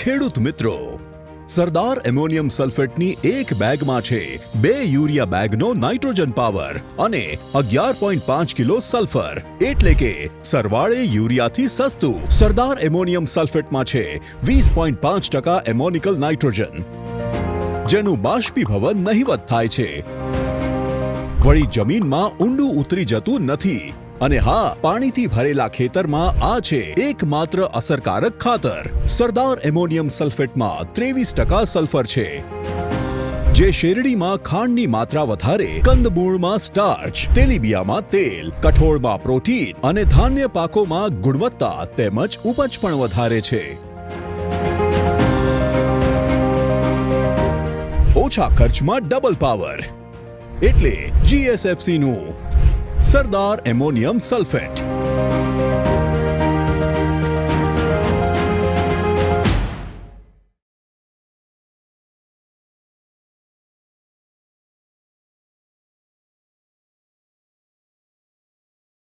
ખેડૂત મિત્રો, સરદાર એમોનિયમ સલ્ફેટની એક બેગમાં છે બે યુરિયા બેગનો નાઇટ્રોજન પાવર અને અગિયાર પોઈન્ટ પાંચ કિલો સલ્ફર. એટલે કે સરવાળે યુરિયાથી સસ્તું. સરદાર એમોનિયમ સલ્ફેટમાં છે વીસ પોઈન્ટ પાંચ ટકા એમોનિકલ નાઇટ્રોજન, જેનું બાષ્પીભવન નહિવત થાય છે. વળી જમીનમાં ઊંડું ઉતરી જતું નથી. અને હા, પાણીથી ભરેલા ખેતરમાં આ છે એકમાત્ર અસરકારક ખાતર. સરદાર એમોનિયમ સલ્ફેટમાં ત્રેવીસ ટકા સલ્ફર છે. જે શેરડીમાં ખાંડની માત્રા વધારે, કંદમૂળમાં સ્ટાર્ચ, તેલીબિયામાં તેલ, કઠોળમાં પ્રોટીન અને ધાન્ય પાકોમાં ગુણવત્તા તેમજ ઉપજ પણ વધારે છે. ઓછા ખર્ચમાં ડબલ પાવર. એટલે જીએસએફસી નું સરદાર એમોનિયમ સલ્ફેટ.